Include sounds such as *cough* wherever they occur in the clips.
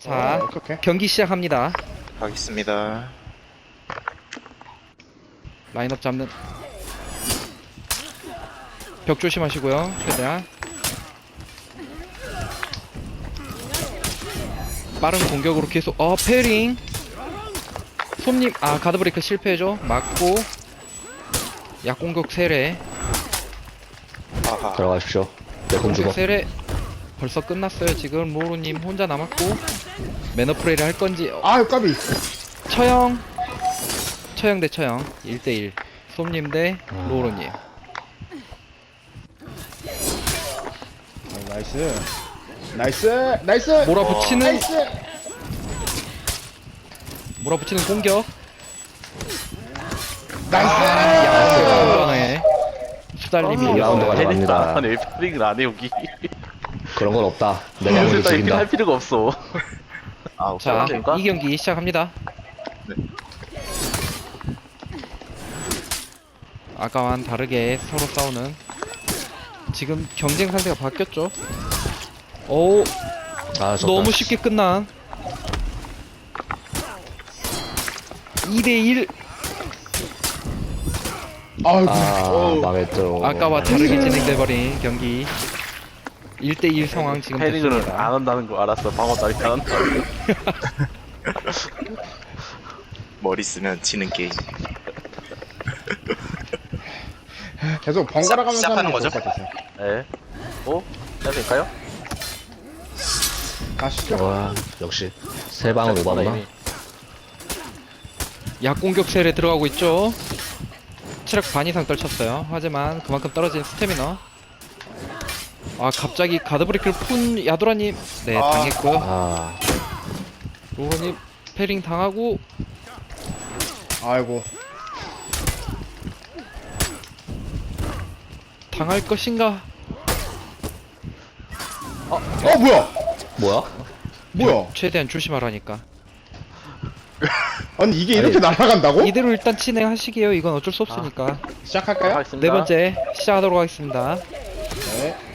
자, 오케이, 오케이. 경기 시작합니다. 가겠습니다. 라인업 잡는 벽 조심하시고요. 최대한 빠른 공격으로 계속 어 페링 솜님 아 가드 브레이크 실패죠. 맞고 약공격 세례 아하. 들어가십시오. 내공 공격 주고. 세례 벌써 끝났어요. 지금 모로님 혼자 남았고 매너 프레이를 할 건지 어, 아유 까비. 처형 처형 대 처형 1대1 솜님 대 로로님 아, 나이스. 나이스. 나이스. 몰아붙이는 나이스. 몰아붙이는 공격 나이스. 이번에 수달님이 이 라운드 이어서 가져갑니다. 아니 페링을 안 해 여기 그런 건 없다. 내가 먼저 연습 따위 죽인다. 할 필요가 없어 아, 오케이. 자, 그런가? 이 경기 시작합니다. 네. 아까와는 다르게 서로 싸우는 지금 경쟁 상태가 바뀌었죠. 오, 아. 너무 쉽게 끝난 2대1 아이고. 아, 망했죠. 아까와 다르게 진행돼버린 경기 1대1 상황 지금 페링을 됐습니다. 안 한다는 거 알았어 방어 따위 안 한다 머리 쓰면 지는 게임. *laughs* 계속 번갈아 가면서 시작 하는 하는 게 거죠? 좋을 것 같아서. 네 어? 해야 될까요? 가시죠. 와, 역시 세 방은 오바구나. 약공격 세례 들어가고 있죠. 체력 반 이상 떨쳤어요. 하지만 그만큼 떨어진 스태미너. 아 갑자기 가드 브레이크를 푼 야도라님 네 아. 당했고요. 아, 로로님 패링 당하고 아이고. 당할 것인가? 어 뭐야? 뭐야? 뭐야? 최대한 조심하라니까. 아니 이게 이렇게 날아간다고? 이대로 일단 진행하시게요. 이건 어쩔 수 없으니까. 시작할까요? 하겠습니다 네 번째 시작하도록 하겠습니다. 네.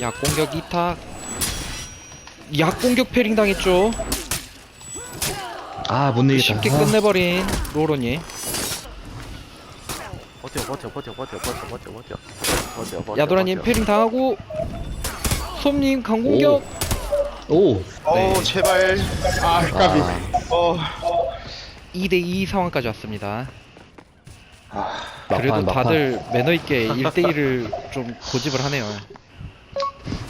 약공격 이탁. 약공격 패링 당했죠. 아, 못 이기겠다. 쉽게 아, 끝내버린 로로님. 버텨 버텨 버텨 버텨 버텨 버텨 버텨 버텨 버텨 야도라님 버텨. 패링 당하고 솜님 강공격. 오, 어, 네. 제발. 아 까비. 어. 2대2 상황까지 왔습니다. 막판, 그래도 막판. 다들 매너 있게 1대1을 좀 고집을 하네요.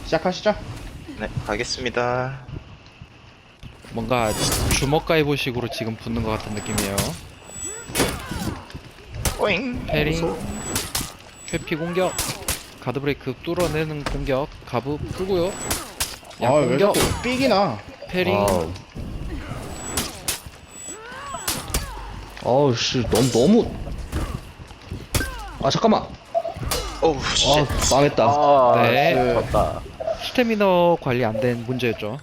시작하시죠. 네, 가겠습니다. 뭔가 주먹 가위보식으로 지금 붙는 것 같은 느낌이에요. 오잉. 패링, 회피 공격, 가드 브레이크 뚫어내는 공격, 가브 풀고요. 약 아왜 공격, 자꾸 삑이나? 패링, 아우. 어우, 씨, 너무, 너무. 아, 잠깐만. 어우, 씨. 아, 망했다. 아 네. 네. 졌다 스태미너 관리 안 된 문제였죠.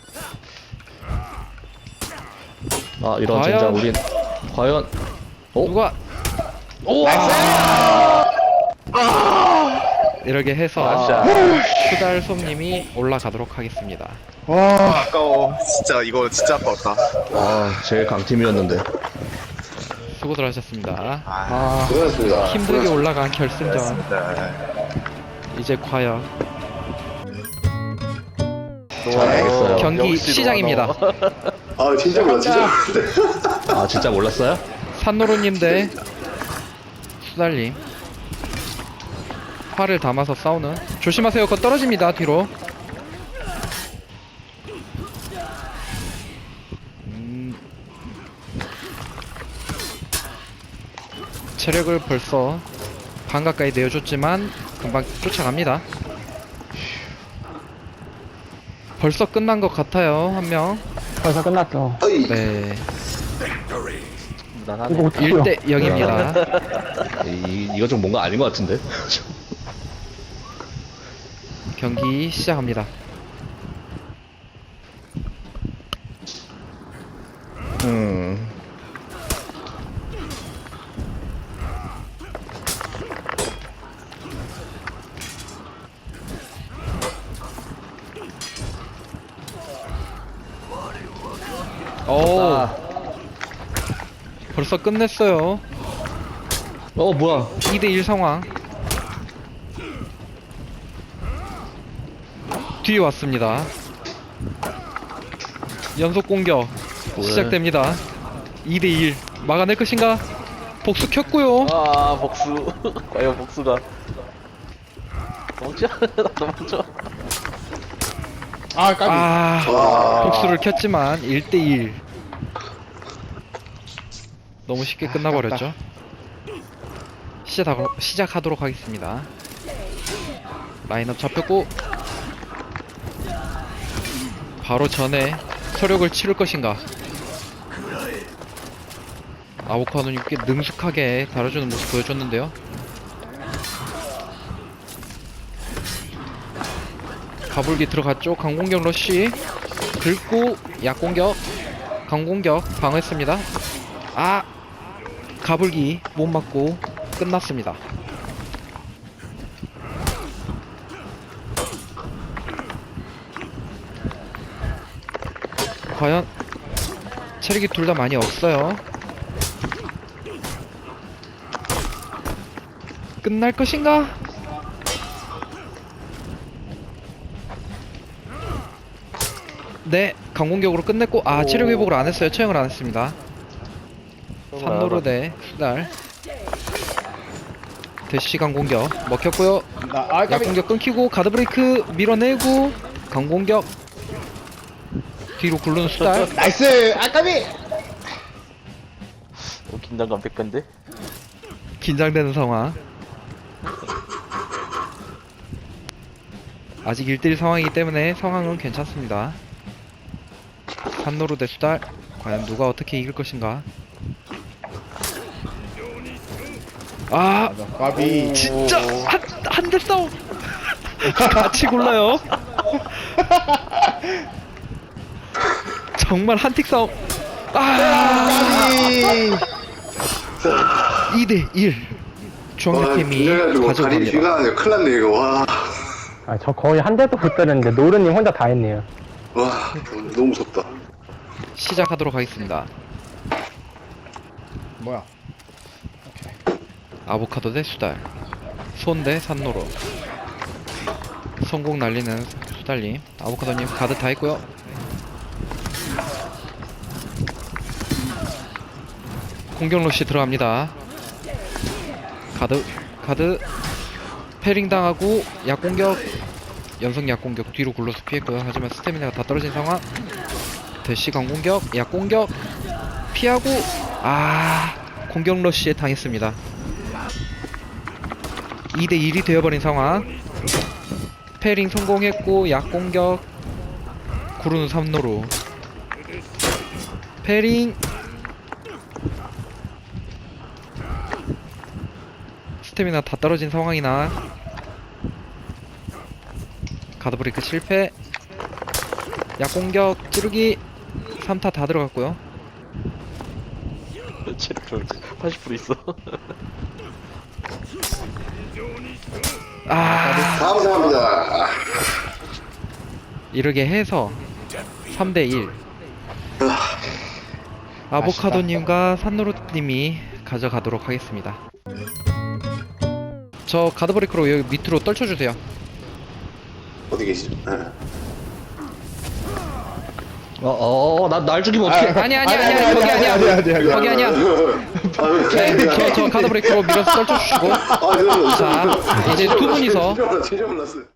아, 이런 과연? 젠장, 우린. 과연. 어? 누가 오! 이렇게 해서 아샤 수달 솜님이 올라가도록 하겠습니다. 와. 아까워. 진짜, 이거 진짜 아까웠다. 아, 제일 강팀이었는데. 수고들 하셨습니다. 아, 고맙습니다. 힘들게 올라간 결승전. 진짜. 이제 과연 잘 알겠어요. 경기 역시 시작입니다. *laughs* 아 진짜 몰라 진짜. 아, 진짜 몰랐어요? 산노로님 대 수달님. 활을 담아서 싸우는. 조심하세요. 그거 떨어집니다 뒤로. 음, 체력을 벌써 반 가까이 내어줬지만 금방 쫓아갑니다 벌써 끝난 것 같아요 한 명 벌써 끝났죠. 네 무난하네. 이거 어떡해요? 1대 0입니다 이, 이거 좀 뭔가 아닌 것 같은데? 경기 시작합니다. 음. 오. 아, 벌써 끝냈어요. 어 뭐야? 2대1 상황. 뒤에 왔습니다. 연속 공격 뭐야? 시작됩니다. 2대1 막아낼 것인가? 복수 켰고요. 아 복수. *laughs* 과연 복수가 도망쳐 나 도망쳐 아 까비. 아 복수를 켰지만 1대1 너무 쉽게 끝나버렸죠? 시작, 시작하도록 하겠습니다. 라인업 잡혔고 바로 전에 서력을 치를 것인가? 아보카도님 꽤 능숙하게 다뤄주는 모습 보여줬는데요 가불기 들어갔죠. 강공격 러쉬. 긁고 약공격. 강공격 방어했습니다. 아! 가불기 못 맞고 끝났습니다. 과연 체력이 둘 다 많이 없어요. 끝날 것인가? 네, 강공격으로 끝냈고 아 체력 회복을 안 했어요. 처형을 안 했습니다. 산노르 대 수달. 대시 강공격 먹혔고요. 나아 까비 약공격 끊기고 가드 브레이크 밀어내고 강공격 뒤로 굴르는 수달. *laughs* 나이스 아 까비 어, 긴장감 100배인데 긴장되는 상황. 아직 1대1 상황이기 때문에 상황은 괜찮습니다. 산노르 대 수달. 과연 누가 어떻게 이길 것인가? 아, 까비 진짜 한, 한대 싸움! *laughs* 같이 골라요. *laughs* 정말 한틱 싸움. 아, 까비 2대1. 중앙팀이 가지고 다리 가져갑니다. 나네 큰일 났네 이거 와, 아, 저 거의 한 대도 못 때렸는데 노르님 혼자 다 했네요. 와 너무 무섭다 시작하도록 하겠습니다. 뭐야 아보카도 대 수달. 손 대 산노로. 성공 날리는 수달님. 아보카도님 가드 다 했고요. 공격 러시 들어갑니다. 가드, 가드, 패링 당하고 약공격, 연속 약공격 뒤로 굴러서 피했고요. 하지만 스태미나가 다 떨어진 상황. 대시 강공격, 약공격, 피하고, 아, 공격 러시에 당했습니다. 2대 1이 되어버린 상황. 패링 성공했고 약 공격. 구르는 3노로. 패링. 스태미나 다 떨어진 상황이나. 가드브레이크 실패. 약 공격 찌르기 3타 다 들어갔고요. 체력 좀80% 있어. 아. 감사합니다. 이렇게 해서 3대 1 아보카도님과 산노루님이 가져가도록 하겠습니다. 저 가드브레이크로 여기 밑으로 떨쳐주세요. 어디 계시죠? 네. 어어 나 날 죽이면 어떡해? 아니 아니 아니 아니 거기 아니야 아니, 아니, 아니. 거기 아니야 저, 저 가드브레이크로 밀어서 떨쳐주시고 아. 자 이제 두 분이서 몰랐어요.